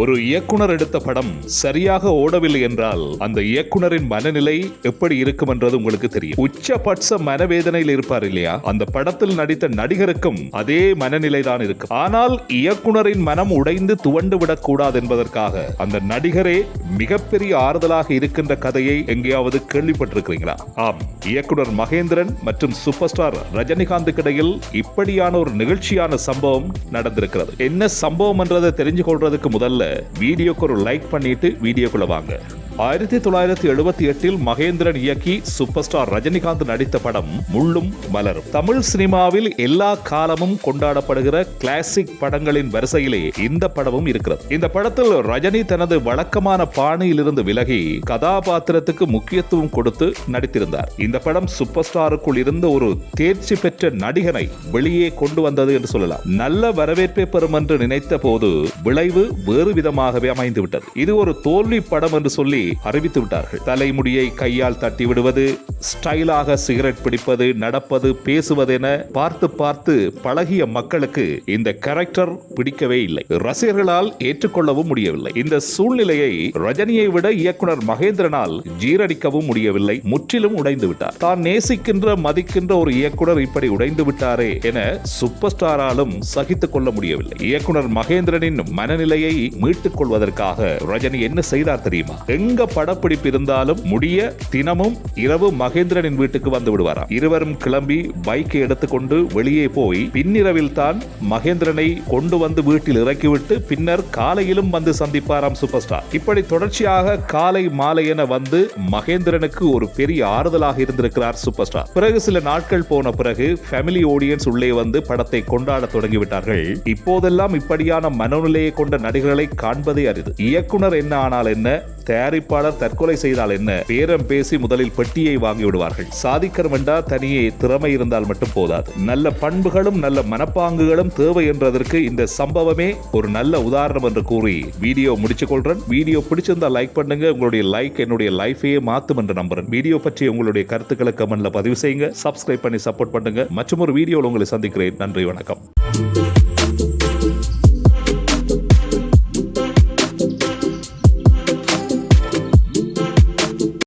ஒரு இயக்குனர் எடுத்த படம் சரியாக ஓடவில்லை என்றால் அந்த இயக்குனரின் மனநிலை எப்படி இருக்கும் என்றது உங்களுக்கு தெரியும். உச்சபட்ச மனவேதனையில் இருப்பார் இல்லையா? அந்த படத்தில் நடித்த நடிகருக்கும் அதே மனநிலை தான் இருக்கும். ஆனால் இயக்குனரின் மனம் உடைந்து துவண்டு விடக்கூடாது என்பதற்காக அந்த நடிகரே மிகப்பெரிய ஆறுதலாக இருக்கின்ற கதையை எங்கேயாவது கேள்விப்பட்டிருக்கிறீங்களா? ஆம் இயக்குனர் மகேந்திரன் மற்றும் சூப்பர் ஸ்டார் ரஜினிகாந்துக்கு இடையில் இப்படியான ஒரு நிகழ்ச்சியான சம்பவம் நடந்திருக்கிறது. என்ன சம்பவம் என்றதை தெரிஞ்சு கொள்றதுக்கு முதல்ல வீடியோக்கு ஒரு லைக் பண்ணிட்டு வீடியோக்குள்ள வாங்க. ஆயிரத்தி தொள்ளாயிரத்தி எழுபத்தி எட்டில் மகேந்திரன் இயக்கி சூப்பர் ஸ்டார் ரஜினிகாந்த் நடித்த படம் முள்ளும் மலரும். தமிழ் சினிமாவில் எல்லா காலமும் கொண்டாடப்படுகிற கிளாசிக் படங்களின் வரிசையிலே இந்த படமும் இருக்கிறது. இந்த படத்தில் ரஜினி தனது வழக்கமான பாணியிலிருந்து விலகி கதாபாத்திரத்துக்கு முக்கியத்துவம் கொடுத்து நடித்திருந்தார். இந்த படம் சூப்பர் ஸ்டாருக்குள் இருந்த ஒரு தேர்ச்சி பெற்ற நடிகனை வெளியே கொண்டு வந்தது என்று சொல்லலாம். நல்ல வரவேற்பை பெறும் என்று நினைத்த போது விளைவு வேறு விதமாகவே அமைந்துவிட்டது. இது ஒரு தோல்வி படம் என்று சொல்லி அறிவித்து விட்டார்கள் தலைமுடியை கையால் தட்டி விடுவது ஸ்டைலாக சிகரெட் பிடிப்பது நடப்பது பேசுவது என பார்த்து பார்த்து பழகிய மக்களுக்கு இந்த கேரக்டர் பிடிக்கவே இல்லை. ரசிகர்களால் ஏற்றுக்கொள்ளவும் முடியவில்லை. இந்த சூழ்நிலையை ரஜினியை விட இயக்குனர் மகேந்திரனால் ஜீரடிக்கவும் முடியவில்லை. முற்றிலும் உடைந்து விட்டார் தான் நேசிக்கின்ற மதிக்கின்ற ஒரு இயக்குனர் இப்படி உடைந்து விட்டாரே என சூப்பர் ஸ்டாராலும் சகித்துக் கொள்ள முடியவில்லை. இயக்குனர் மகேந்திரனின் மனநிலையை மீட்டுக் கொள்வதற்காக ரஜினி என்ன செய்தார் தெரியுமா? எங்க படப்பிடிப்பு இருந்தாலும் முடிய தினமும் இரவு மகேந்திரனின் வீட்டுக்கு வந்து விடுவாராம். இருவரும் கிளம்பி பைக்கை எடுத்துக்கொண்டு வெளியே போய் பின்னிரவில் தான் மகேந்திரனை கொண்டு வந்து வீட்டில் இறக்கிவிட்டு பின்னர் காலையிலும் வந்து சந்திப்பாராம் சூப்பர் ஸ்டார் இப்படி தொடர்ச்சியாக காலை மாலை என வந்து மகேந்திரனுக்கு ஒரு பெரிய ஆறுதலாக இருந்திருக்கிறார் சூப்பர் ஸ்டார் பிறகு சில நாட்கள் போன பிறகு ஃபேமிலி ஆடியன்ஸ் உள்ளே வந்து படத்தை கொண்டாட தொடங்கிவிட்டார்கள். இப்போதெல்லாம் இப்படியான மனநிலையை கொண்ட நடிகர்களை காண்பதே அரிது. இயக்குனர் என்ன ஆனால் என்ன? தயாரி தயாரிப்பாளர் தற்கொலை செய்தால் என்ன? பேரம் பேசி முதலில் பெட்டியை வாங்கி விடுவார்கள். சாதிக்கர் வேண்டா தனியே திறமை இருந்தால் மட்டும் போதாது. நல்ல பண்புகளும் நல்ல மனப்பாங்குகளும் தேவை என்றதற்கு இந்த சம்பவமே ஒரு நல்ல உதாரணம் என்று கூறி வீடியோ முடிச்சு கொள்றேன். வீடியோ பிடிச்சிருந்தா லைக் பண்ணுங்க. உங்களுடைய லைக் என்னுடைய லைஃபையே மாத்தும் என்று நம்புறேன். வீடியோ பற்றி உங்களுடைய கருத்துக்களை கமெண்ட்ல பதிவு செய்யுங்க. சப்ஸ்கிரைப் பண்ணி சப்போர்ட் பண்ணுங்க. மற்றும் ஒரு வீடியோவில் உங்களை சந்திக்கிறேன். நன்றி வணக்கம்.